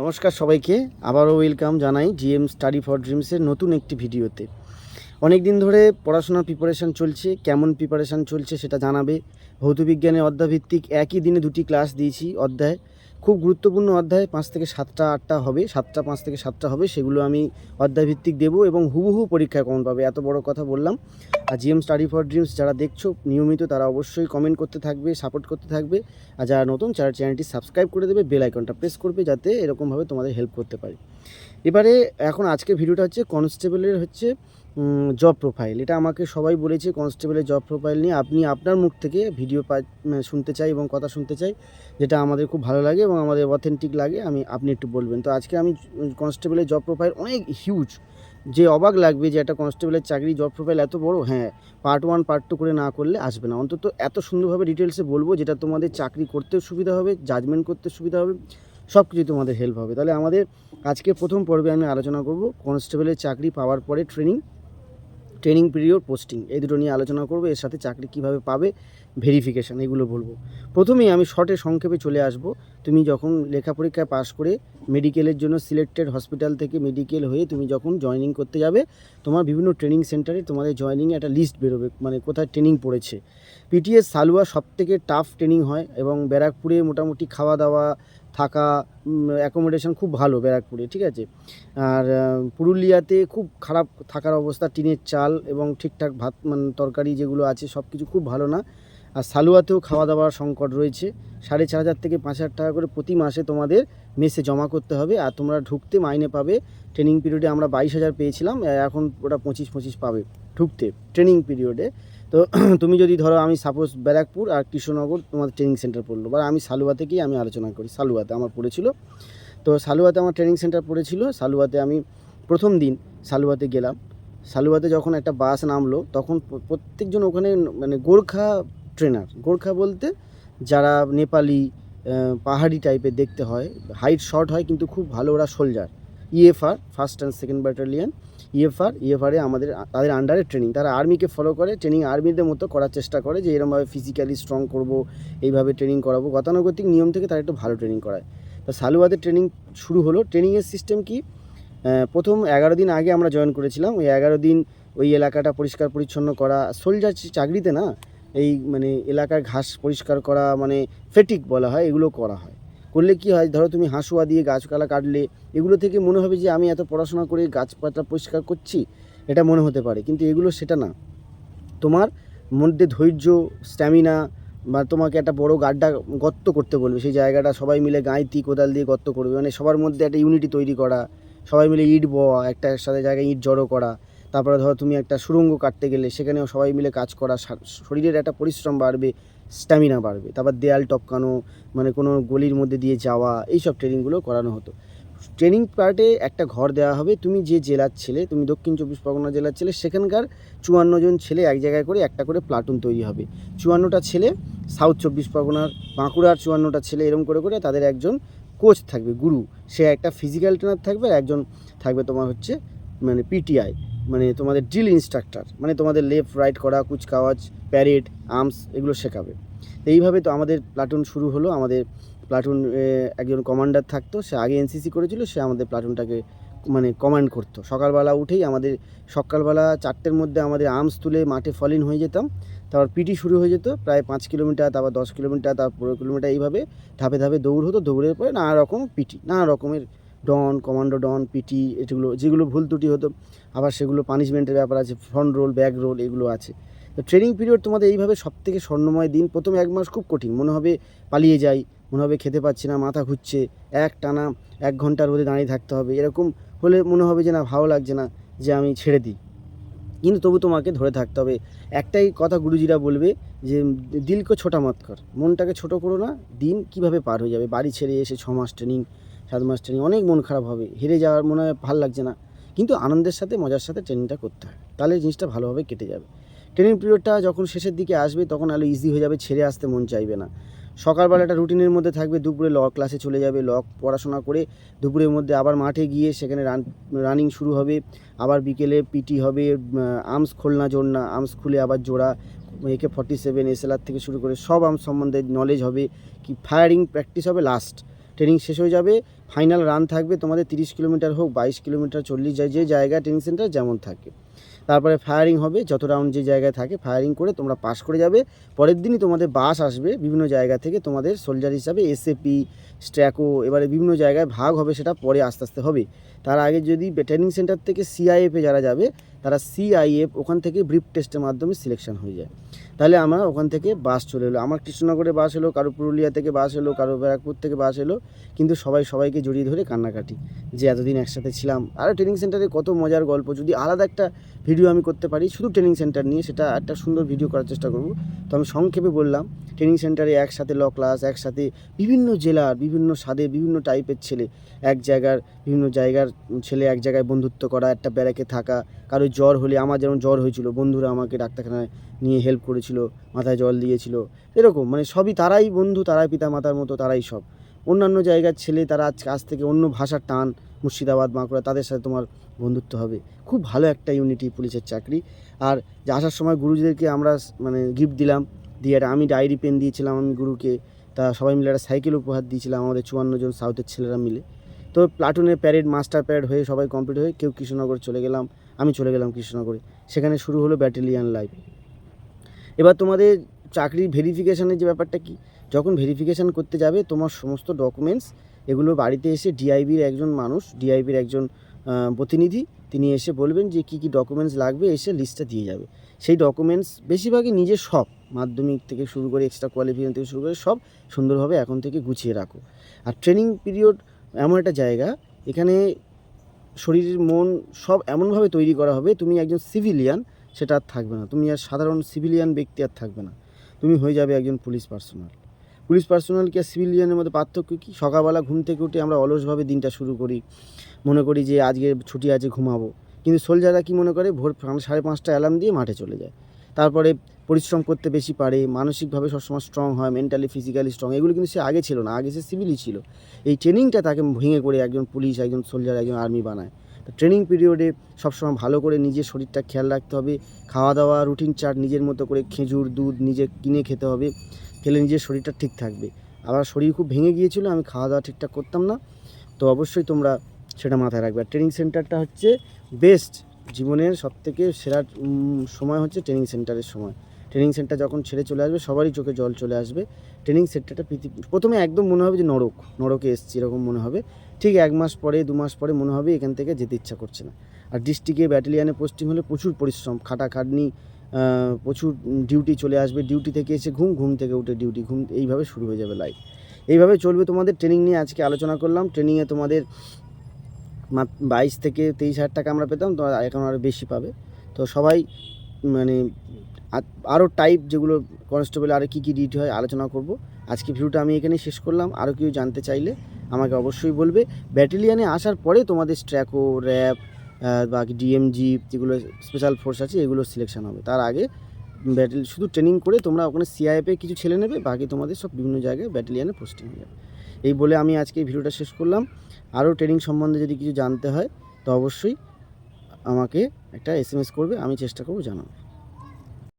নমস্কার সবাইকে, আবারও ওয়েলকাম জানাই জিএম স্টাডি ফর ড্রিমসের নতুন একটি ভিডিওতে। অনেক দিন ধরে পড়াশোনার প্রিপারেশান চলছে, কেমন প্রিপারেশান চলছে সেটা জানাবে। ভৌতবিজ্ঞানের অধ্যায়ভিত্তিক একই দিনে দুটি ক্লাস দিয়েছি অধ্যায়। খুব গুরুত্বপূর্ণ অধ্যায়, পাঁচ থেকে সাতটা, আটটা হবে, সাতটা, পাঁচ থেকে সাতটা হবে, সেগুলো আমি অধ্যায়ভিত্তিক দেবো এবং হুবহু পরীক্ষায় কমন পাবে, এত বড় কথা বললাম। আর জিএম স্টাডি ফর ড্রিমস যারা দেখছ, নিয়মিত তারা অবশ্যই কমেন্ট করতে থাকবে সাপোর্ট করতে থাকবে। আর যারা নতুন যারা চ্যানেলটি সাবস্ক্রাইব করে দেবে বেল আইকনটা প্রেস করবে, যাতে এরকমভাবে তোমাদের হেল্প করতে পারি। এবারে এখন আজকের ভিডিওটা হচ্ছে কনস্টেবলের হচ্ছে জব প্রোফাইল এটা আমাকে সবাই বলেছে কনস্টেবলের জব প্রোফাইল নিয়ে। আপনি আপনার মুখ থেকে ভিডিও মানে শুনতে চাই এবং কথা শুনতে চাই, যেটা আমাদের খুব ভালো লাগে এবং আমাদের অথেন্টিক লাগে, আমি, আপনি একটু বলবেন। তো আজকে আমি কনস্টেবলের জব প্রোফাইল অনেক হিউজ যে অবাক লাগবে যে একটা কনস্টেবলের চাকরি জব প্রোফাইল এত বড় হ্যাঁ পার্ট ওয়ান পার্ট টু করে না করলে আসবে না। অন্তত এত সুন্দরভাবে ডিটেলসে বলব, যেটা তোমাদের চাকরি করতেও সুবিধা হবে জাজমেন্ট করতে সুবিধা হবে সব কিছু তোমাদের হেল্প হবে। তাহলে আমাদের আজকে প্রথম পর্বে আমি আলোচনা করব কনস্টেবলের চাকরি পাওয়ার পরে ট্রেনিং ট্রেনিং পিরিয়ড, পোস্টিং, এই দুটো নিয়ে আলোচনা করব। এর সাথে চাকরি কীভাবে পাবে, ভেরিফিকেশান, এগুলো বলব। প্রথমেই আমি শর্টে সংক্ষেপে চলে আসব। তুমি যখন লেখা পরীক্ষায় পাশ করে মেডিকেলের জন্য সিলেক্টেড হসপিটাল থেকে মেডিকেল হয়ে তুমি যখন জয়েনিং করতে যাবে, তোমার বিভিন্ন ট্রেনিং সেন্টারে তোমাদের জয়েনিংয়ে একটা লিস্ট বেরোবে মানে কোথায় ট্রেনিং পড়েছে। পিটিএস সালুয়া সব থেকে টাফ ট্রেনিং হয় এবং ব্যারাকপুরে মোটামুটি খাওয়া দাওয়া থাকা অ্যাকোমোডেশন খুব ভালো ব্যারাকপুরে, ঠিক আছে? আর পুরুলিয়াতে খুব খারাপ থাকার অবস্থা, টিনের চাল এবং ঠিকঠাক ভাত মানে তরকারি যেগুলো আছে সব কিছু খুব ভালো না। আর সালুয়াতেও খাওয়া দাওয়ার সংকট রয়েছে। সাড়ে চার হাজার থেকে পাঁচ হাজার টাকা করে প্রতি মাসে তোমাদের মেসে জমা করতে হবে। আর তোমরা ঢুকতে মাইনে পাবে। ট্রেনিং পিরিয়ডে আমরা বাইশ হাজার পেয়েছিলাম এখন ওটা পঁচিশ পঁচিশ পাবে ঢুকতে, ট্রেনিং পিরিয়ডে। তো তুমি যদি ধরো আমি সাপোজ ব্যারাকপুর আর কৃষ্ণনগর তোমাদের ট্রেনিং সেন্টার পড়ল, বা আমি সালুয়া থেকেই আমি আলোচনা করি, সালুয়াতে আমার পড়েছিল। তো সালুয়াতে আমার ট্রেনিং সেন্টার পড়েছিল, সালুয়াতে আমি প্রথম দিন সালুয়াতে গেলাম। সালুয়াতে যখন একটা বাস নামলো, তখন প্রত্যেকজন ওখানে মানে গোর্খা ট্রেনার গোর্খা বলতে যারা নেপালি পাহাড়ি টাইপের দেখতে হয়। হাইট শর্ট হয়, কিন্তু খুব ভালো ওরা soldier EFR first and second battalion EFR ইএফআরে আমাদের, তাদের আন্ডারে ট্রেনিং তারা আর্মিকে ফলো করে ট্রেনিং আর্মিদের মতো করার চেষ্টা করে যে এরমভাবে ফিজিক্যালি স্ট্রং করব, এইভাবে ট্রেনিং করাবো। গতানুগতিক নিয়ম থেকে তারা একটু ভালো ট্রেনিং করায়। তো সালুয়াতে ট্রেনিং শুরু হলো। ট্রেনিংয়ের সিস্টেম কি? প্রথম এগারো দিন আগে আমরা জয়েন করেছিলাম। ওই এগারো দিন ওই এলাকাটা পরিষ্কার পরিচ্ছন্ন করা। সোলজার চাকরিতে না, এই মানে এলাকার ঘাস পরিষ্কার করা মানে ফেটিক বলা হয়, এগুলো করা হয়। করলে কি হয়? ধরো তুমি হাঁসুয়া দিয়ে গাছপালা কাটলে, এগুলো থেকে মনে হবে যে আমি এত পড়াশোনা করে গাছপালা পরিষ্কার করছি, এটা মনে হতে পারে। কিন্তু এগুলো সেটা না। তোমার মধ্যে ধৈর্য স্ট্যামিনা বা তোমাকে একটা বড় গাড্ডা গর্ত করতে বলবে। সেই জায়গাটা সবাই মিলে গাঁইতি কোদাল দিয়ে গর্ত করবে। মানে সবার মধ্যে একটা ইউনিটি তৈরি করা, সবাই মিলে ইট বওয়া একটা সাথে জায়গায় ইট জড়ো করা। তারপরে ধরো তুমি একটা সুড়ঙ্গ কাটতে গেলে, সেখানেও সবাই মিলে কাজ করা শরীরের একটা পরিশ্রম বাড়বে। স্ট্যামিনা বাড়বে। তারপর দেয়াল টপকানো মানে কোনো গলির মধ্যে দিয়ে যাওয়া, এইসব ট্রেনিংগুলো করানো হতো। ট্রেনিং পার্টে একটা ঘর দেওয়া হবে। তুমি যে জেলার ছেলে, তুমি দক্ষিণ চব্বিশ পরগনা জেলার ছেলে, সেখানকার চুয়ান্ন জন ছেলে এক জায়গায় করে একটা করে প্লাটুন তৈরি হবে। চুয়ান্নটা ছেলে সাউথ চব্বিশ পরগনার বাঁকুড়ার চুয়ান্নটা ছেলে এরম করে করে তাদের একজন কোচ থাকবে গুরু সে একটা ফিজিক্যাল ট্রেনার থাকবে আর একজন থাকবে তোমার হচ্ছে মানে পিটিআই মানে তোমাদের ড্রিল ইনস্ট্রাক্টর মানে তোমাদের লেফট রাইট করা, কুচকাওয়াজ প্যারেড আর্মস এগুলো শেখাবে। তো এইভাবে তো আমাদের প্লাটুন শুরু হলো। আমাদের প্লাটুন একজন কমান্ডার থাকতো, সে আগে এনসিসি করেছিল, সে আমাদের প্লাটুনটাকে মানে কমান্ড করতো। সকালবেলা উঠেই আমাদের, সকালবেলা চারটের মধ্যে আমাদের আর্মস তুলে মাঠে ফলিন হয়ে যেতাম। তারপর পিটি শুরু হয়ে যেত, প্রায় পাঁচ কিলোমিটার, তারপর দশ কিলোমিটার, তারপর পনেরো কিলোমিটার, এইভাবে ধাপে ধাপে দৌড় হতো। দৌড়ের পরে নানা রকম পিটি নানা রকমের ডন, কমান্ডো ডন, পিটি এগুলো যেগুলো ভুল ত্রুটি হতো, আবার সেগুলো পানিশমেন্টের ব্যাপার আছে ফ্রন্ট রোল ব্যাক রোল এগুলো আছে। তো ট্রেনিং পিরিয়ড তোমাদের এইভাবে সব থেকে স্বর্ণময় দিন, প্রথম এক মাস খুব কঠিন। মনে হবে পালিয়ে যাই, মনে হবে খেতে পাচ্ছি না, মাথা ঘুরছে, এক টানা, এক ঘণ্টার মধ্যে দাঁড়িয়ে থাকতে হবে। এরকম হলে মনে হবে যে না, ভালো লাগছে না, যে আমি ছেড়ে দিই। কিন্তু তবু তোমাকে ধরে থাকতে হবে। একটাই কথা গুরুজিরা বলবে যে, দিলকে ছোটা মত কর। মনটাকে ছোট করো না, দিন কীভাবে পার হয়ে যাবে? বাড়ি ছেড়ে এসে ছ মাস ট্রেনিং সাত মাস ট্রেনিং অনেক মন খারাপ হবে। হেরে যাওয়ার মনে হয় ভালো লাগছে না। কিন্তু আনন্দের সাথে, মজার সাথে ট্রেনিংটা করতে হয়। তাহলে জিনিসটা ভালোভাবে কেটে যাবে। ট্রেনিং পিরিয়ডটা যখন শেষের দিকে আসবে, তখন আরও ইজি হয়ে যাবে, ছেড়ে আসতে মন চাইবে না। সকালবেলা একটা রুটিনের মধ্যে থাকবে, দুপুরে ল ক্লাসে চলে যাবে, ল পড়াশোনা করে দুপুরের মধ্যে আবার মাঠে গিয়ে সেখানে রান রানিং শুরু হবে। আবার বিকেলে পিটি হবে আর্মস খোলনা জোড়না আর্মস খুলে আবার জোড়া একে ফর্টি সেভেন এসএলআর থেকে শুরু করে সব আর্মস সম্বন্ধে নলেজ হবে। কি ফায়ারিং প্র্যাকটিস হবে লাস্ট ট্রেনিং শেষ হয়ে যাবে। ফাইনাল রান থাকবে তোমাদের তিরিশ কিলোমিটার হোক, বাইশ কিলোমিটার, চল্লিশ যায় যে জায়গা ট্রেনিং সেন্টার যেমন থাকে। তারপরে ফায়ারিং হবে, যত রাউন্ড যে জায়গায় থাকে ফায়ারিং করে তোমরা পাস করে যাবে। পরের দিনই তোমাদের বাস আসবে, বিভিন্ন জায়গা থেকে তোমাদের সোলজার হিসাবে এসএপি, স্ট্র্যাকো, এবারে বিভিন্ন জায়গায় ভাগ হবে সেটা পরে আস্তে আস্তে হবে। তার আগে যদি ট্রেনিং সেন্টার থেকে সিআইএফে যারা যাবে তারা সিআইএফ ওখান থেকে ব্রিফ টেস্টের মাধ্যমে সিলেকশন হয়ে যায়। তাহলে আমরা ওখান থেকে বাস চলে এলো। আমার কৃষ্ণনগরে বাস এলো, কারও পুরুলিয়া থেকে বাস এলো, কারও ব্যারাকপুর থেকে বাস এলো, কিন্তু সবাই সবাইকে জড়িয়ে ধরে কান্নাকাটি যে এতদিন একসাথে ছিলাম। আর ট্রেনিং সেন্টারে কত মজার গল্প। যদি আলাদা একটা ভিডিও আমি করতে পারি, শুধু ট্রেনিং সেন্টার নিয়ে সেটা একটা সুন্দর ভিডিও করার চেষ্টা করব। তো আমি সংক্ষেপে বললাম ট্রেনিং সেন্টারে একসাথে ল ক্লাস একসাথে বিভিন্ন জেলার বিভিন্ন স্বাদের বিভিন্ন টাইপের ছেলে। এক জায়গার বিভিন্ন জায়গার ছেলে এক জায়গায় বন্ধুত্ব করা, একটা ব্যারাকে থাকা। কারও জ্বর হলে, আমার যেমন জ্বর হয়েছিল, বন্ধুরা আমাকে ডাক্তারখানায় নিয়ে হেল্প করেছিল, মাথায় জল দিয়েছিল। এরকম মানে সবই তারাই বন্ধু, তারাই পিতা মাতার মতো, তারাই সব। অন্যান্য জায়গার ছেলে তারা আজ কাছ থেকে অন্য ভাষার টান, মুর্শিদাবাদ, বাঁকুড়া, তাদের সাথে তোমার বন্ধুত্ব হবে। খুব ভালো একটা ইউনিটি পুলিশের চাকরি। আর আসার সময় গুরুজিদেরকে আমরা মানে গিফট দিলাম দিয়ে আমি ডায়েরি পেন দিয়েছিলাম আমি গুরুকে, তা সবাই মিলে একটা সাইকেল উপহার দিয়েছিলাম আমাদের চুয়ান্ন জন সাউথের ছেলেরা মিলে। তো প্লাটুনের প্যারেড মাস্টার প্যারেড হয়ে সবাই কমপ্লিট হয়ে কেউ কৃষ্ণনগর চলে গেলাম, আমি চলে গেলাম কৃষ্ণনগরে। সেখানে শুরু হলো ব্যাটালিয়ান লাইফ এবার তোমাদের চাকরির ভেরিফিকেশানের যে ব্যাপারটা কি? যখন ভেরিফিকেশান করতে যাবে, তোমার সমস্ত ডকুমেন্টস এগুলো বাড়িতে এসে ডিআইবির একজন মানুষ ডিআইবির একজন প্রতিনিধি, তিনি এসে বলবেন যে কী কী ডকুমেন্টস লাগবে, এসে লিস্টটা দিয়ে যাবে। সেই ডকুমেন্টস বেশিরভাগই নিজের সব মাধ্যমিক থেকে শুরু করে এক্সট্রা কোয়ালিফিকেশন থেকে শুরু করে সব সুন্দরভাবে এখন থেকে গুছিয়ে রাখো। আর ট্রেনিং পিরিয়ড এমন একটা জায়গা, এখানে শরীর মন সব এমনভাবে তৈরি করা হবে, তুমি একজন সিভিলিয়ান সেটা আর থাকবে না। তুমি আর সাধারণ সিভিলিয়ান ব্যক্তি আর থাকবে না। তুমি হয়ে যাবে একজন পুলিশ পার্সোনাল পুলিশ পার্সোনাল কি আর সিভিলিয়ানের মধ্যে পার্থক্য কি? সকালবেলা ঘুম থেকে উঠে আমরা অলসভাবে দিনটা শুরু করি। মনে করি যে আজকে ছুটি আছে, ঘুমাবো। কিন্তু সোলজাররা কি মনে করে? ভোর সাড়ে পাঁচটা অ্যালার্ম দিয়ে মাঠে চলে যায়। তারপরে পরিশ্রম করতে বেশি পারে, মানসিকভাবে সবসময় স্ট্রং হয় মেন্টালি ফিজিক্যালি স্ট্রং এগুলো কিন্তু সে আগে ছিল না, আগে সে সিভিলই ছিল। এই ট্রেনিংটা তাকে ভেঙে করে একজন পুলিশ, একজন সোলজার, একজন আর্মি বানায়। তো ট্রেনিং পিরিয়ডে সবসময় ভালো করে নিজের শরীরটা খেয়াল রাখতে হবে। খাওয়া দাওয়া রুটিন চার্ট নিজের মতো করে খেজুর, দুধ নিজে কিনে খেতে হবে। খেলে নিজের শরীরটা ঠিক থাকবে। আবার শরীর খুব ভেঙে গিয়েছিল, আমি খাওয়া দাওয়া ঠিকঠাক করতাম না। তো অবশ্যই তোমরা সেটা মাথায় রাখবে। আর ট্রেনিং সেন্টারটা হচ্ছে বেস্ট জীবনের সবথেকে সেরা সময় হচ্ছে ট্রেনিং সেন্টারের সময়। ট্রেনিং সেন্টার যখন ছেড়ে চলে আসবে, সবারই চোখে জল চলে আসবে। ট্রেনিং সেন্টারটা পৃথিবী, প্রথমে একদম মনে হবে যে নরক, নরকে এসছি, এরকম মনে হবে। ঠিক এক মাস পরে, দু মাস পরে মনে হবে এখান থেকে যেতে ইচ্ছা করছে না। আর ডিস্ট্রিক্টে ব্যাটালিয়ানে পোস্টিং হলে প্রচুর পরিশ্রম, খাটাখাটনি প্রচুর ডিউটি চলে আসবে ডিউটি থেকে এসে ঘুম ঘুম থেকে উঠে ডিউটি ঘুম এইভাবে শুরু হয়ে যাবে লাইফ এইভাবে চলবে তোমাদের ট্রেনিং নিয়ে আজকে আলোচনা করলাম। ট্রেনিংয়ে তোমাদের বাইশ থেকে তেইশ হাজার টাকা আমরা পেতাম, তো এখন আরও বেশি পাবে। তো সবাই মানে আরও টাইপ যেগুলো কনস্টেবল আরও কী কী ডিউটি হয় আলোচনা করব। আজকে ভিডিওটা আমি এখানে শেষ করলাম। আরও কেউ জানতে চাইলে আমাকে অবশ্যই বলবে। ব্যাটেলিয়ানে আসার পরে তোমাদের স্ট্র্যাকো র্যাব বা ডিএমজি যেগুলো স্পেশাল ফোর্স আছে, এগুলো সিলেকশান হবে। তার আগে ব্যাটেল শুধু ট্রেনিং করে তোমরা ওখানে সিআইএফে কিছু ছেলে নেবে, বাকি তোমাদের সব বিভিন্ন জায়গায় ব্যাটেলিয়ানে পোস্টিং হয়ে যাবে। এই বলে আমি আজকে এই ভিডিওটা শেষ করলাম। আরও ট্রেনিং সম্বন্ধে যদি কিছু জানতে হয়, তো অবশ্যই আমাকে একটা এস করবে, আমি চেষ্টা করব জানাব